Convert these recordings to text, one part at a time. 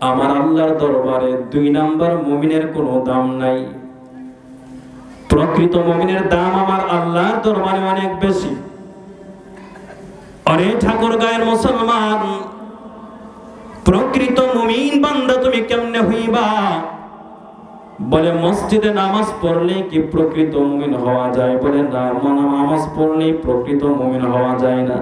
আমার আল্লাহর দরবারে দুই নাম্বার মুমিনের কোনো দাম নাই। প্রকৃত মুমিনের দাম আমার আল্লাহর দরবারে অনেক বেশি। অরে ঠাকুর গায়ের মুসলমান, প্রকৃত মুমিন বান্দা তুমি কেমনে হইবা? বলে, মসজিদে নামাজ পড়লে কি প্রকৃত মুমিন হওয়া যায়? বলে, না নামাজ পড়লে প্রকৃত মুমিন হওয়া যায় না।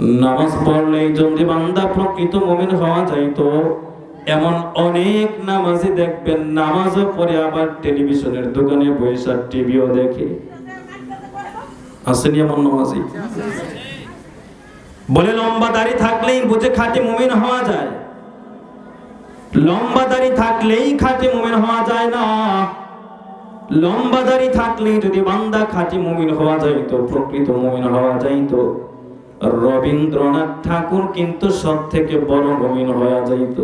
নামাজ পড়লে যদি বান্দা প্রকৃত মুমিন হওয়া যায় তো এমন অনেক নামাজি দেখবেন, নামাজও পড়ে আবার টেলিভিশনের দোকানে বৈশা টিভিও দেখে। আসেনি এমন নামাজি? বলে, লম্বা দাড়ি থাকলেই বুঝে খাঁটি মুমিন হওয়া যায়। লম্বা দাড়ি থাকলেই খাঁটি মুমিন হওয়া যায় না। লম্বা দাড়ি থাকলেই যদি বান্দা খাঁটি মুমিন হওয়া যায় তো প্রকৃত মুমিন হওয়া যায় তো রবীন্দ্রনাথ ঠাকুর কিন্তু সব থেকে বড় মুমিন হওয়া যাইত।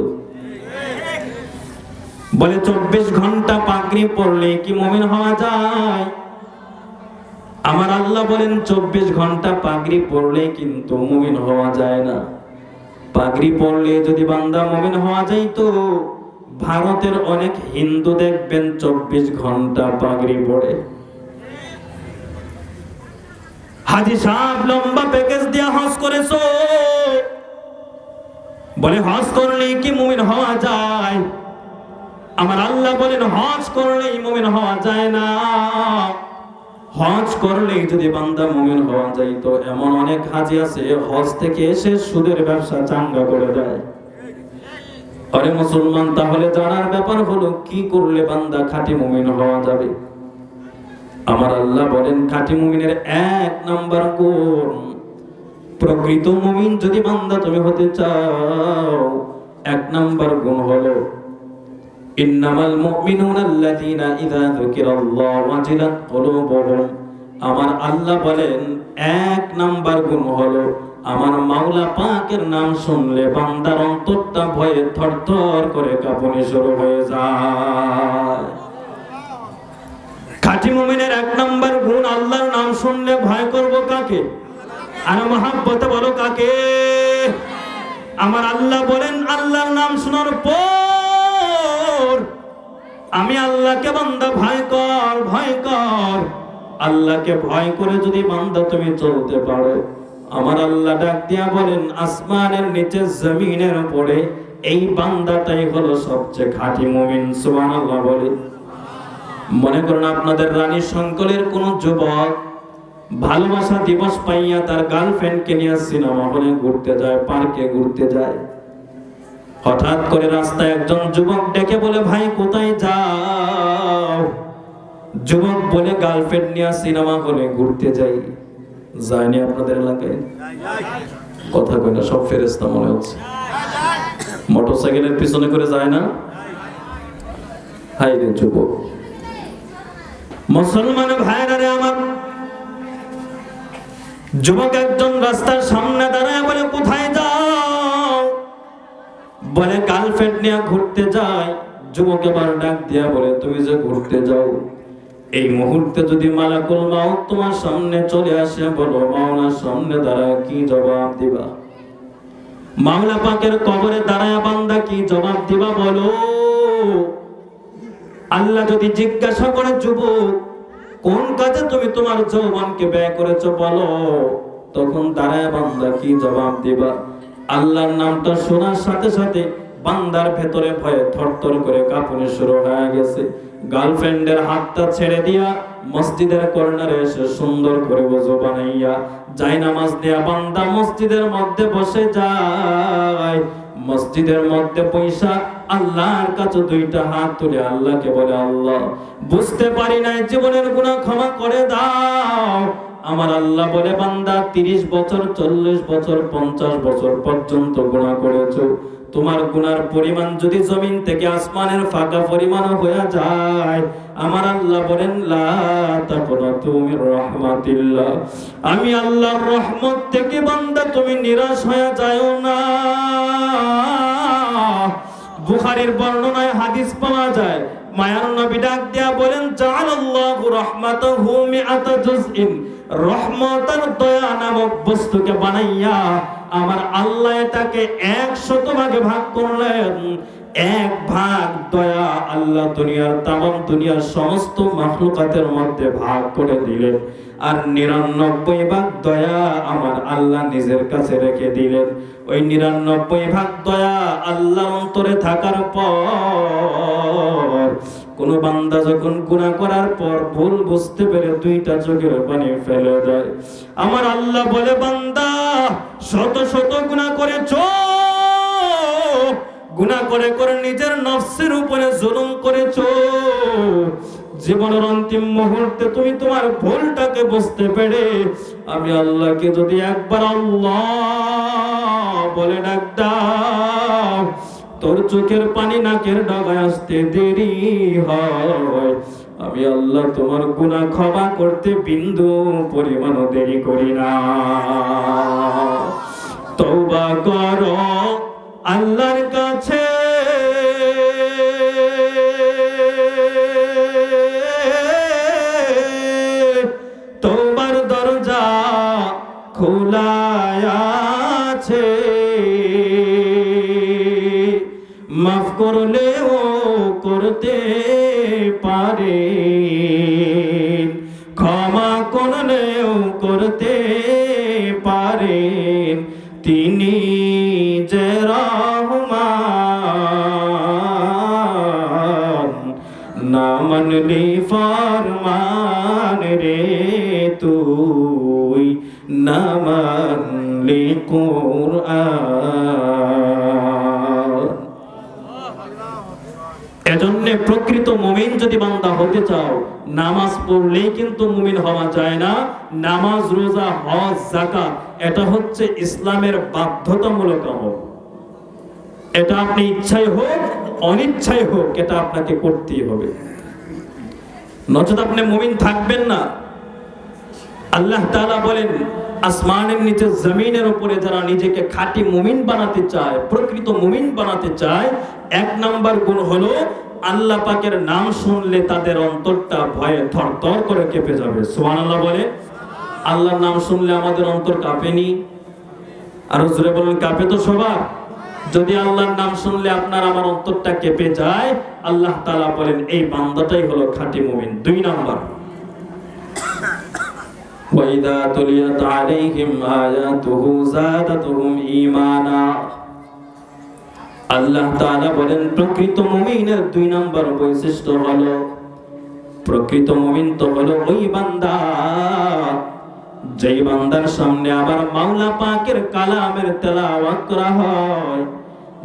বলে, চব্বিশ ঘণ্টা পাগড়ি পড়লে কি মুমিন হওয়া যায়? আমার আল্লাহ বলেন, চব্বিশ ঘণ্টা পাগড়ি পড়লে কিন্তু মুমিন হওয়া যায় না। পাগড়ি পড়লে যদি বান্দা মুমিন হওয়া যায় তো ভারতের অনেক হিন্দু দেখবেন চব্বিশ ঘণ্টা পাগড়ি পড়ে হাজি সাহেব লম্বা প্যাকেজ দিয়ে হজ করেছ? বলে, হজ করলে কি মুমিন হওয়া যায়? আমার আল্লাহ বলেন, হজ করলেই মুমিন হওয়া যায় না। হজ করলেই যদি বান্দা মুমিন হওয়া যায়, তো এমন অনেক হাজি আছে, হজ থেকে এসে সুদের ব্যবসা চাঙ্গা করে দেয়। আরে মুসলমান, তাহলে জানার ব্যাপার হলো, কি করলে বান্দা খাঁটি মুমিন হওয়া যাবে? আমার আল্লাহ বলেন, খাঁটি মুমিনের এক নাম্বার গুণ, প্রকৃত মুমিন যদি বান্দা তুমি হতে চাও, এক নাম্বার গুণ হলো, ইন্নামাল মুমিনুনা আল্লাযীনা ইযা যুকিরাল্লাহু ওয়াজিলাত কুলুবুহুম। আমার আল্লাহ বলেন, এক নাম্বার গুণ হলো, আমার মাওলা পাকের নাম শুনলে বান্দার অন্তরটা ভয়ে থরথর করে কাঁপনি শুরু হয়ে যায়। খাঁটি মুমিনের এক নম্বর গুণ, আল্লাহর নাম শুনলে ভয় করব কাকে? আর মহাব্বতে বলো কাকে? আমার আল্লাহ বলেন, আল্লাহর নাম শোনার পর আমি আল্লাহকে বান্দা, ভয় কর ভয় কর। আল্লাহকে ভয় করে যদি বান্দা তুমি চলতে পারো, আমার আল্লাহ ডাক দিয়া বলেন, আসমানের নিচে, জমিনের উপরে, এই বান্দাটাই হলো সবচেয়ে খাঁটি মুমিন, সুবহানাল্লাহ বলে। মনে করেন আপনাদের রানী শঙ্করের কোন যুবক ভালোবাসা দিবস পাইয়া তার গার্লফ্রেন্ডকে নিয়ে সিনেমা হলে ঘুরতে যায়, পার্কে ঘুরতে যায়। হঠাৎ করে রাস্তায় একজন যুবক ডেকে বলে, ভাই, কোথায় যাও? যুবক বলে, গার্লফ্রেন্ড নিয়ে সিনেমা হলে ঘুরতে যাই। যায়নি আপনাদের এলাকায়? কথা কই না, সব ফেরেস্তা মনে হচ্ছে। মোটরসাইকেলের পিছনে করে যায় না? হাই রে যুবক। মুসলমান ভাইরা রে আমার যুবক একজন রাস্তার সামনে দাঁড়ায় বলে, কোথায় যাও? বলে, গার্লফ্রেন্ড নিয়ে ঘুরতে যায় যুবক এবার ডাক দিয়া বলে, তুমি যে ঘুরতে যাও, এই মুহূর্তে যদি মালাকুল মাউত তোমার সামনে চলে আসে, বলো মাওলার সামনে দাঁড়ায় কি জবাব দিবা? মাওলা পাকের কবরে দাঁড়ায় বান্দা কি জবাব দিবা, বলো। আল্লাহ যদি জিজ্ঞাসা করে, যুবক, কোন কাজে তুমি তোমার যৌবনকে ব্যয় করেছ বলো? তখন দাঁড়ায় বান্দা কি জবাব দিবা? আল্লাহর নামটা শোনার সাথে সাথে বান্দার ভেতরে ভয়ে থরথর করে কাঁপুনি শুরু হয়ে গেছে। গার্লফ্রেন্ডের হাতটা ছেড়ে দিয়া মসজিদের কর্নারে এসে সুন্দর করে বজু বানাইয়া যাই নামাজ দেয়া বান্দা মসজিদের মধ্যে বসে যায়। মসজিদের মধ্যে পয়সা, আল্লাহর কাছে দুইটা হাত তুলে আল্লাহকে বলে, আল্লাহ, বুঝতে পারি নাই, জীবনের গুনাহ ক্ষমা করে দাও। আমার আল্লাহ বলে, বান্দা, তিরিশ বছর, চল্লিশ বছর, পঞ্চাশ বছর পর্যন্ত গুণা করেছ। তোমার গুনার পরিমাণ যদি জমিন থেকে আসমানের ফাঁকা পরিমাণ হয়ে যায়, আমার আল্লাহ বলেন তাকনাতু আমি আল্লাহর রহমত থেকে বান্দা, তুমি নিরাশ হয়ে যাও না। বুখারীর বর্ণনায় হাদিস পাওয়া যায়, মায়ার নবী ডাক দিয়া বলেন, জাআলাল্লাহু রাহমাতাহু মিআতা জুজইন রহমত আর দয়া নামক বস্তুকে বানাইয়া আমার আল্লাহ এটাকে একশত ভাগে ভাগ করলেন। এক ভাগ দয়া আল্লাহ দুনিয়ার তামাম দুনিয়ার সমস্ত মাখলুকাতের মধ্যে ভাগ করে দিলেন। আর নিরানব্বই ভাগ দয়া আমার আল্লাহ নিজের কাছে রেখে দিলেন। ওই নিরানব্বই ভাগ দয়া আল্লাহ অন্তরে থাকার পর কোন বান্দা যখন গুনাহ করার পর ভুল বুঝতে পেরে দুইটা চোখের পানি ফেলে দেয়। আমার আল্লাহ বলে, বান্দা, শত শত গুনাহ করেছ। গুনাহ করে করে নিজের নফসের উপরে জুলুম করেছ। জীবনের অন্তিম মুহূর্তে তুমি তোমার ভুলটাকে বুঝতে পেরে আমি আল্লাহকে যদি একবার আল্লাহ বলে ডাক দাও তোর চোখের পানি নাকের ডগায় আসতে দেরি হয়। আমি আল্লাহ তোমার গুণা ক্ষমা করতে বিন্দু পরিমাণও দেরি করি না। তৌবা কর, আল্লাহর কাছে মাফ করলেও করতে পারে। ক্ষমা করলেও করতে পারেন তিনি যে রহমান, না মানলি ফরমান রে তুই, না মানলি কোরআন। এজন্য প্রকৃত মুমিন যদি বান্দা হতে চাও, নামাজ পড়লেই কিন্তু মুমিন হওয়া যায় না। নামাজ, রোজা, হজ, যাকাত, এটা হচ্ছে ইসলামের বাধ্যতামূলক আমল। এটা আপনি ইচ্ছাই হোক অনিচ্ছাই হোক, এটা আপনাকে করতেই হবে। নচেত আপনি মুমিন থাকবেন না। আল্লাহ তাআলা বলেন, আসমানের নিচে জমিনের উপরে যারা নিজেকে খাঁটি মুমিন বানাতে চায়, প্রকৃত মুমিন বানাতে চায়, এক নাম্বার গুণ হলো আল্লাহ পাকের নাম শুনলে তাদের অন্তরটা ভয়ে থরথর করে কেঁপে যাবে সুবহানাল্লাহ বলে আল্লাহর নাম শুনলে আমাদের অন্তর কাঁপেনি আর জোরে বলেন কাঁপে তো সবার যদি আল্লাহর নাম শুনলে আপনার আমার অন্তরটা কেঁপে যায় আল্লাহ তাআলা বলেন এই বান্দাটাই হলো খাঁটি মুমিন দুই নাম্বার وإذا تليت عليهم آياته زادتهم إيمانا আল্লাহ তাআলা বলেন, প্রকৃত মুমিনের দুই নম্বর বৈশিষ্ট্য হলো, প্রকৃত মুমিন তো হলো ওই বান্দা, যেই বান্দার সামনে আবার মাওলা পাকের কালামের তেলাওয়াত করা হয়,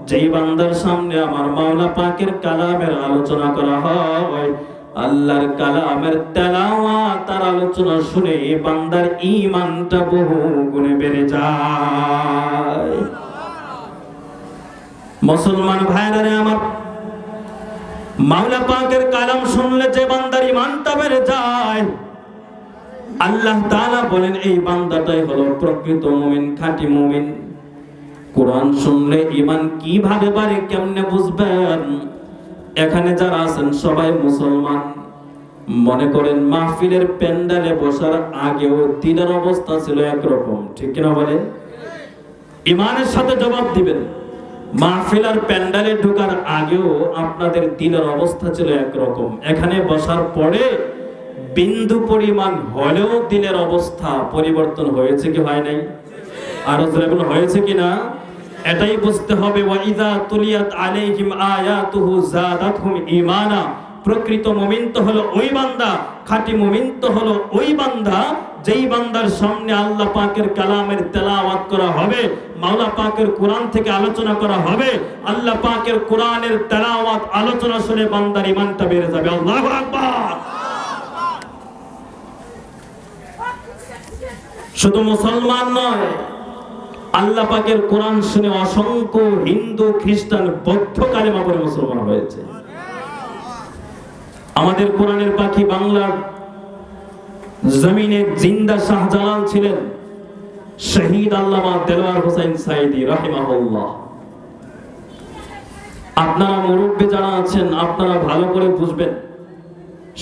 যেই বান্দার সামনে আমার মাওলা পাকের কালামের আলোচনা করা হয়, আল্লাহর কালামের তেলাওয়াত তার আলোচনা শুনে বান্দার ঈমানটা বহু গুণে বেড়ে যায়। মুসলমান ভাইরা রে আমার মাওলা পাকের কালাম শুনলে যে বান্দার ঈমানটা বেড়ে যায়, আল্লাহ তাআলা বলেন, এই বান্দাটাই হলো প্রকৃত মুমিন, খাঁটি মুমিন। কোরআন শুনলে ঈমান কীভাবে বাড়ে কেমনে বুঝবেন? এখানে যারা আছেন সবাই মুসলমান। মনে করেন মাহফিলের প্যান্ডালে বসার আগেও দিনের অবস্থা ছিল একরকম, ঠিক কিনা বলেন? ইমানের সাথে জবাব দিবেন। মাহফিল আর প্যান্ডালে ঢোকার আগেও আপনাদের দিনের অবস্থা ছিল একরকম। এখানে বসার পরে বিন্দু পরিমাণ হলেও দিনের অবস্থা পরিবর্তন হয়েছে কি হয় নাই? আরও যেমন হয়েছে কি না? এটাই বুঝতে হবে ওয়াইদা তুলিয়াত আলাইহিম আয়াতুহু জাদাতহুম ঈমানা। প্রকৃত মুমিন তো হলো ওই বান্দা, খাঁটি মুমিন তো হলো ওই বান্দা যেই বান্দার সামনে আল্লাহ পাকের কালামের তেলাওয়াত করা হবে, মাওলা পাকের কোরআন থেকে আলোচনা করা হবে, আল্লাহ পাকের কোরআনের তেলাওয়াত আলোচনা শুনে বান্দার ঈমানটা বেড়ে যাবে। আল্লাহু আকবার! শুধু মুসলমান নয়, আল্লাহ পাকের কোরআন শুনে অসংখ্য হিন্দু, খ্রিস্টান, বৌদ্ধ কালেমা পড়ে মুসলমান হয়েছে। আমাদের কোরআনের পাখি বাংলার জমিনে জিন্দা শাহজালাল ছিলেন শহীদ আল্লামা দেলোয়ার হোসেন সাইদি রাহিমাহুল্লাহ। আপনারা মুরব্বী যারা আছেন, আপনারা ভালো করে বুঝবেন।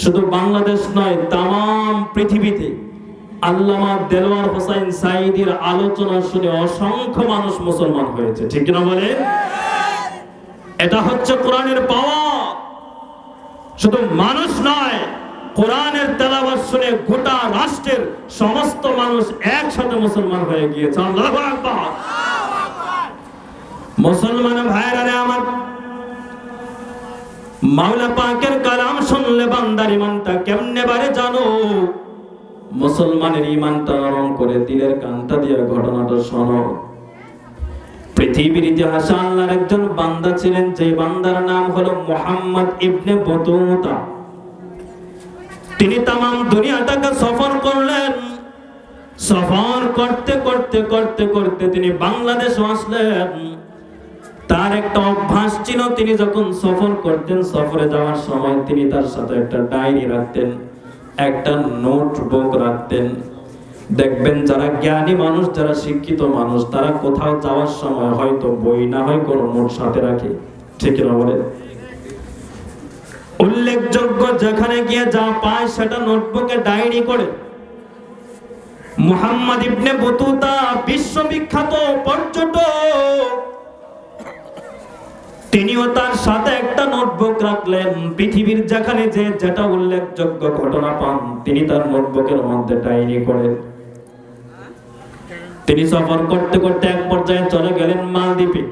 শুধু বাংলাদেশ নয় তাম পৃথিবীতে আল্লামা দেলোয়ার হোসেন সাইদির আলোচনা শুনে অসংখ্য মানুষ মুসলমান হয়েছে। ঠিক না বলে এটা হচ্ছে কোরআনের পাওয়া শুধু মানুষ নয় কোরআনের তেলাওয়াত শুনে গোটা রাষ্ট্রের সমস্ত মানুষ একসাথে মুসলমান হয়ে গিয়েছে। মুসলমান ভাইরা রে আমার মাওলা পাকের কালাম শুনলে বান্দার ইমানটা কেমনে বারে জানো? মুসলমানের ইমানটা নরম করে দিলের কানটা দিয়ে ঘটনাটা শোনো। পৃথিবীর ইতিহাসে আল্লাহর একজন বান্দা ছিলেন যে বান্দার নাম হলো মোহাম্মদ ইবনে বতুতা। তিনি তাম দুনিয়াটাকে সফর করলেন। সফর করতে করতে করতে করতে তিনি বাংলাদেশ আসলেন। তার একটা অভ্যাস ছিল, তিনি যখন সফর করতেন, সফরে যাওয়ার সময় তিনি তার সাথে একটা ডায়েরি রাখতেন, একটা নোটবুক রাখতেন। দেখবেন যারা জ্ঞানী মানুষ, যারা শিক্ষিত মানুষ, তারা কোথাও যাওয়ার সময় হয়তো বই না হয় কোনো নোট সাথে রাখে। ঠিক না বলে উল্লেখযোগ্য যেখানে গিয়ে যা পায় সেটা নোটবুকে ডায়েরি করে। মুহাম্মদ ইবনে বতুতা বিশ্ববিখ্যাত পর্যটক। তিনিও তার সাথে একটা নোটবুক রাখলেন। পৃথিবীর যেখানে যে যেটা উল্লেখযোগ্য ঘটনা পান, তিনি তার নোটবুকের মধ্যে ডায়েরি করেন। তিনি সফর করতে করতে এক পর্যায়ে চলে গেলেন মালদ্বীপে।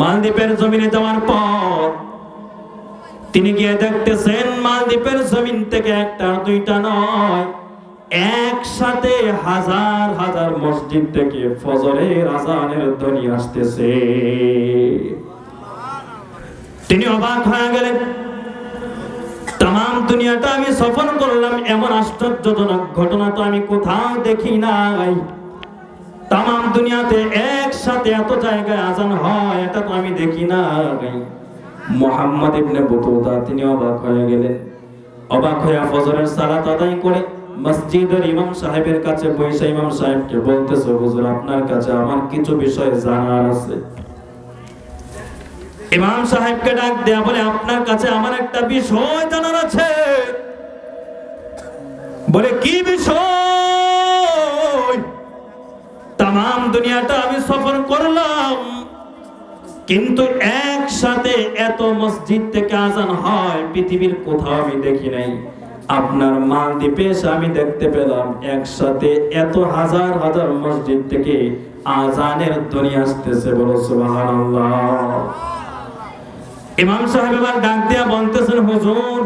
মালদ্বীপের জমিনে যাওয়ার পর তিনি গিয়ে দেখতেছেন মালদ্বীপের জমিন থেকে একটা দুইটা নয়। একসাথে হাজার হাজার মসজিদ থেকে ফজরের আজানের ধ্বনি আসতেছে। তিনি অবাক হয়ে গেলেন। তাম দুনিয়াটা আমি সফর করলাম, এমন আশ্চর্যজনক ঘটনা তো আমি কোথাও দেখি নাই। তাম দুনিয়াতে একসাথে এত জায়গায় আজান হয়, এটা তো আমি দেখি নাই। মোহাম্মদ ইবনে বতুতা, তিনি অবাক হয়ে গেলেন। অবাক হয়ে ফজরের সালাত আদায় করে মসজিদের ইমাম সাহেবের কাছে বৈশা ইমাম সাহেবকে বলতেছে, হুজুর, আপনার কাছে আমার কিছু বিষয় জানার আছে। ইমাম সাহেবকে ডাক দেয়া বলে, আপনার কাছে আমার একটা বিষয় জানার আছে। বলে, কি বিষয়? তাম দুনিয়াটা আমি সফর করলাম। কিন্তু একসাথে এত মসজিদ থেকে আজান হয়, পৃথিবীর কোথাও আমি দেখি নাই। আপনার মালদ্বীপে আমি দেখতে পেলাম, একসাথে এত হাজার হাজার মসজিদ থেকে আজানের ধ্বনি আসতেছে বলো, সুবহানাল্লাহ। ইমাম সাহেব এবার ডাক দিয়া বলতেছেন, হুজুর,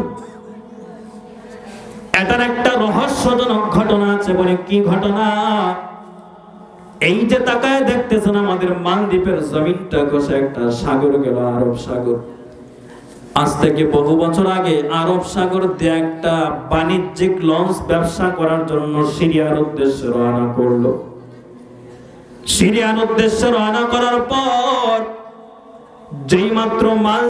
এটার একটা রহস্যজনক ঘটনা আছে বলে কি ঘটনা? এই যে তাকায় দেখতেছেন আমাদের মালদ্বীপের জমিনটা ঘষে একটা সাগর গেল, আরব সাগর। আজ থেকে বহু বছর আগে আরব সাগর দিয়ে একটা বাণিজ্যিক লঞ্চ ব্যবসা করার জন্য সিরিয়ার উদ্দেশ্যে রওনা করল। সিরিয়ার উদ্দেশ্যে রওনা করার পর যেই মাত্র মাল